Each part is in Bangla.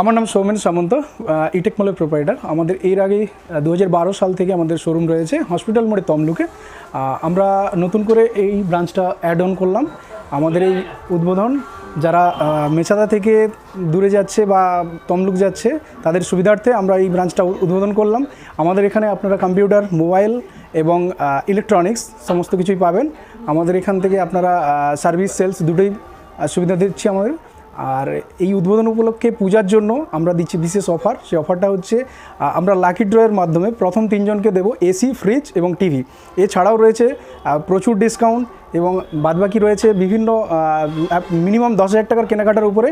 আমার নাম সৌমেন সামন্ত ইটেক মলের প্রোপাইটার আমাদের এর আগে দু হাজার বারো সাল থেকে আমাদের শোরুম রয়েছে হসপিটাল মোড়ে তমলুকে। আমরা নতুন করে এই ব্রাঞ্চটা অ্যাড অন করলাম। আমাদের এই উদ্বোধন, যারা মেছাদা থেকে দূরে যাচ্ছে বা তমলুক যাচ্ছে, তাদের সুবিধার্থে আমরা এই ব্রাঞ্চটা উদ্বোধন করলাম। আমাদের এখানে আপনারা কম্পিউটার মোবাইল এবং ইলেকট্রনিক্স সমস্ত কিছুই পাবেন। আমাদের এখান থেকে আপনারা সার্ভিস সেলস দুটোই সুবিধা দিচ্ছি আমাদের। আর এই উদ্বোধন উপলক্ষে পূজার জন্য আমরা দিচ্ছি বিশেষ অফার। সে অফারটা হচ্ছে আমরা লাকি ড্রয়ের মাধ্যমে প্রথম তিনজনকে দেব এসি, ফ্রিজ এবং টিভি। এছাড়াও রয়েছে প্রচুর ডিসকাউন্ট এবং বাদবাকি রয়েছে বিভিন্ন মিনিমাম দশ হাজার টাকার কেনাকাটার উপরে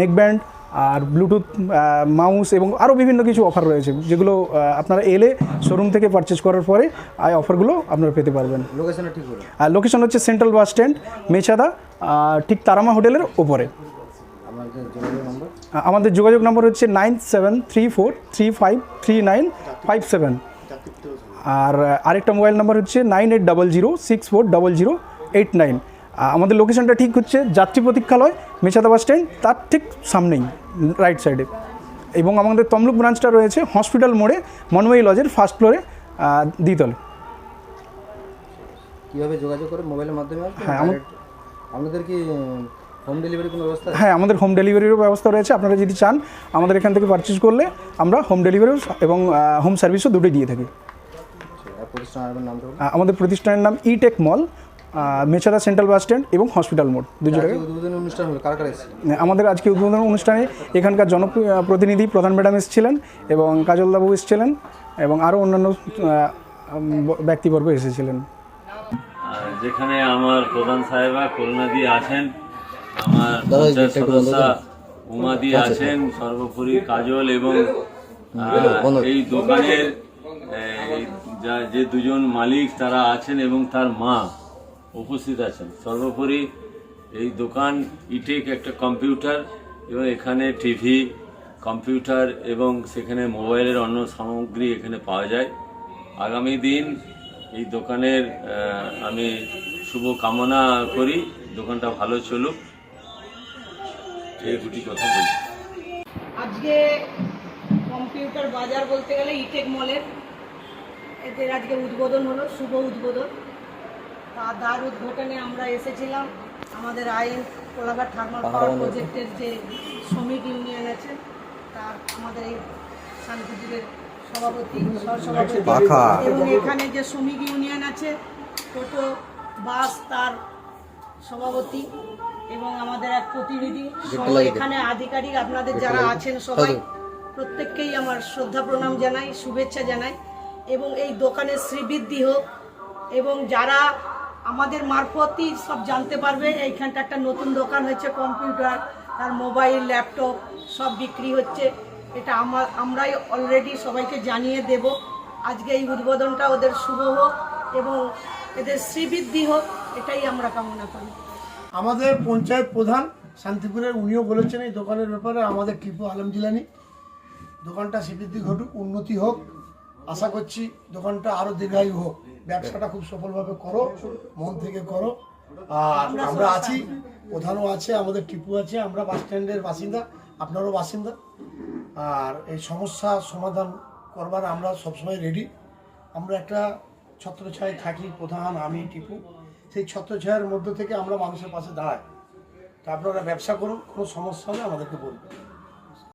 নেক ব্যান্ড আর ব্লুটুথ মাউস এবং আরও বিভিন্ন কিছু অফার রয়েছে যেগুলো আপনারা এলে শোরুম থেকে পারচেস করার পরে এই অফারগুলো আপনারা পেতে পারবেন। লোকেশনটা ঠিক আর লোকেশন হচ্ছে সেন্ট্রাল বাস স্ট্যান্ড মেছাদা ঠিক তারামা হোটেলের ওপরে। আমাদের যোগাযোগ নম্বর? হচ্ছে nine seven three four three five three nine five seven আর আরেকটা মোবাইল নাম্বার হচ্ছে nine eight double zero six four double zero eight nine আমাদের লোকেশনটা ঠিক হচ্ছে যাত্রী প্রতীক্ষালয় মেছাদা বাস স্ট্যান্ড তার ঠিক সামনেই রাইট সাইডে এবং আমাদের তমলুক ব্রাঞ্চটা রয়েছে হসপিটাল মোড়ে মনময়ী লজের ফার্স্ট ফ্লোরে দ্বিতল। কীভাবে যোগাযোগ করে? মোবাইলের মাধ্যমে হ্যাঁ, আমার- আপনাদের কি হোম ডেলিভারি কোনো ব্যবস্থা হ্যাঁ আমাদের হোম ডেলিভারিরও ব্যবস্থা রয়েছে আপনারা যদি চান আমাদের এখান থেকে পারচেস করলে আমরা হোম ডেলিভারি এবং হোম সার্ভিসও দুটোই দিয়ে থাকি। আহ, আমাদের প্রতিষ্ঠানের নাম ইটেক mall Mecheda central bus stand এবং হসপিটাল মোড় দু জায়গায় উদ্বোধনী অনুষ্ঠান হলো কার কার আমাদের আজকে উদ্বোধন অনুষ্ঠানে এখানকার জনপ্রতিনিধি প্রধান ম্যাডাম এসেছিলেন এবং কাজলবাবু এসেছিলেন এবং আরও অন্যান্য ব্যক্তিবর্গ এসেছিলেন। যেখানে আমার প্রধান সাহেবা করুণাদি আছেন আমার পঞ্চায়েত সদস্য উমাদি আছেন সর্বোপরি কাজল এবং এই দোকানের যা- যে দুজন মালিক তারা আছেন এবং তার মা। উপস্থিত আছেন। সর্বোপরি এই দোকান ইটেক একটা কম্পিউটার এবং এখানে টিভি, কম্পিউটার এবং সেখানে মোবাইলের অন্য সামগ্রী এখানে পাওয়া যায়। আগামী দিন এই দোকানের আমি শুভ কামনা করি। দোকানটা ভালো চলুক। এই দুটি কথা বলছি আজকে কম্পিউটার বাজার বলতে গেলে ইটেক মলের এদের আজকে উদ্বোধন হলো, শুভ উদ্বোধন। তার উদ্ঘাটনে আমরা এসেছিলাম। আমাদের আইন কোলাঘাট থার্মাল পাওয়ার প্রজেক্টের যে শ্রমিক ইউনিয়ন আছে তার আমাদের এই শান্তিপুরের সভাপতি সহসভাপতি এবং এখানে যে শ্রমিক ইউনিয়ন আছে টোটো বাস তার সভাপতি এবং আমাদের এক প্রতিনিধি সহ এখানে আধিকারিক আপনাদের যারা আছেন সবাই প্রত্যেককেই আমার শ্রদ্ধা প্রণাম জানাই শুভেচ্ছা জানাই। এবং এই দোকানের শ্রীবৃদ্ধি হোক এবং যারা আমাদের মারফতই সব জানতে পারবে। এইখানটা একটা নতুন দোকান হয়েছে কম্পিউটার, তার মোবাইল, ল্যাপটপ সব বিক্রি হচ্ছে। এটা আমার আমরাই অলরেডি সবাইকে জানিয়ে দেব। আজকে এই উদ্বোধনটা ওদের শুভ হোক এবং এদের শ্রীবৃদ্ধি হোক, এটাই আমরা কামনা করি। আমাদের পঞ্চায়েত প্রধান শান্তিপুরের উনিও বলেছেন এই দোকানের ব্যাপারে, আমাদের টিপু আলম জিলানি। দোকানটা স্বীকৃতি ঘটুক, উন্নতি হোক। আশা করছি দোকানটা আরও দীর্ঘায়ু হোক। ব্যবসাটা খুব সফলভাবে করো মন থেকে করো। আর আমরা আছি প্রধানও আছে আমাদের টিপু আছে আমরা বাস স্ট্যান্ডের বাসিন্দা আপনারও বাসিন্দা। আর এই সমস্যা সমাধান করবার আমরা সবসময় রেডি আমরা একটা ছত্রছায় থাকি প্রধান আমি টিপু। সেই ছত্রছায়ার মধ্য থেকে আমরা মানুষের পাশে দাঁড়াই। তা আপনারা ব্যবসা করুন কোনো সমস্যা হলে আমাদেরকে বলবেন।